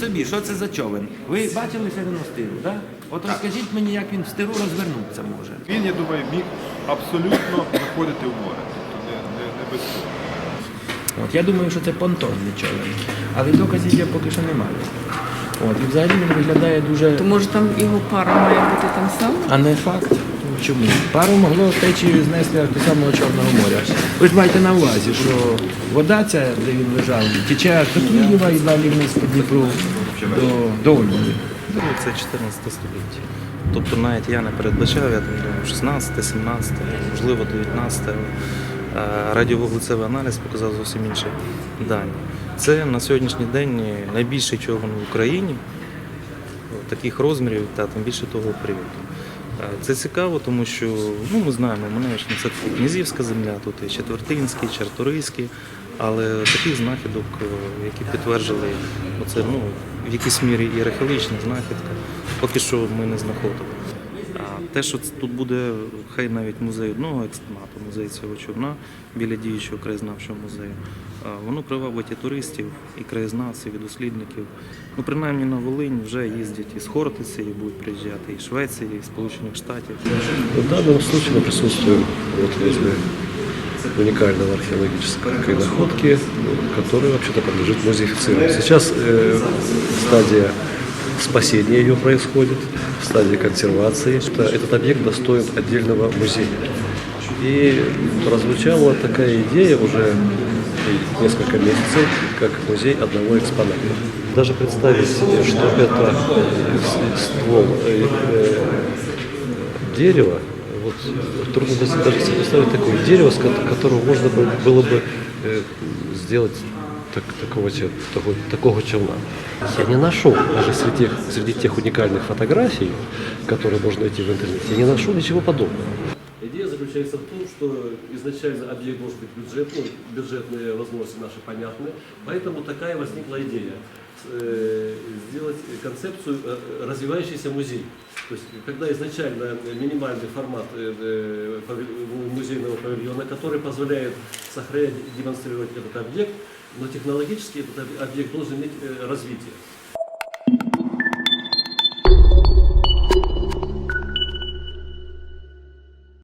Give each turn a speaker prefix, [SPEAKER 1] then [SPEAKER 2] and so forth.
[SPEAKER 1] собі, що це за човен? Ви бачили середину стиру, так? От розкажіть мені, як він в стиру розвернутися може.
[SPEAKER 2] Він, я думаю, міг абсолютно заходити в море. Тобто не, не, не без того.
[SPEAKER 1] От, я думаю, що це понтонний човен. Але доказів я поки що немає. От, і взагалі він виглядає дуже.
[SPEAKER 3] То може там його пара має бути там сам?
[SPEAKER 1] А не факт. Ну, Чому? Пару могло течією знести аж до самого Чорного моря. Ви ж маєте на увазі, що вода ця, де він лежав, тече аж до Києва і далі вниз по Дніпру до, до Ольги.
[SPEAKER 4] Це 14 століття. Тобто навіть я не передбачав, я там думав 16, 17, можливо 19. Е, Радіовуглецевий аналіз показав зовсім інші дані. Це на сьогоднішній день найбільший човен в Україні таких розмірів та тим більше того періоду. Це цікаво, тому що ну, ми знаємо, Маневична це князівська земля, тут і Четвертинський, Чарторийський, але таких знахідок, е, які підтверджували, оце, ну, в якійсь мірі і археологічна знахідка, поки що ми не знаходили. Те, що тут буде хай навіть музей одного експонату, музей цього човна біля діючого краєзнавчого музею, воно привабить і туристів, і краєзнавців, і дослідників. Ну, принаймні на Волинь вже їздять із Хортиці, і будуть приїжджати і Швеції, і Сполучених Штатів.
[SPEAKER 5] В данном случае возле уникального археологической находки, которая вообще-то подлежит музеифицированию. Сейчас э, спасения ее происходит, стадия консервации. Что этот объект достоин отдельного музея. И прозвучала такая идея уже несколько месяцев, как музей одного экспоната. Даже представить себе, что это ствол э, э, дерева, вот трудно даже себе представить такое дерево, с ко- которого можно бы- было бы э, сделать так- такого, того, такого, челна. Я не нашел, даже среди среди тех уникальных фотографий, которые можно найти в интернете, я не нашел ничего подобного.
[SPEAKER 6] Заключается в том, что изначально объект должен быть бюджетный, бюджетные возможности наши понятны, поэтому такая возникла идея э, сделать концепцию э, развивающийся музей. То есть, когда изначально минимальный формат э, музейного павильона, который позволяет сохранять, демонстрировать этот объект, но технологически этот об- объект должен иметь развитие.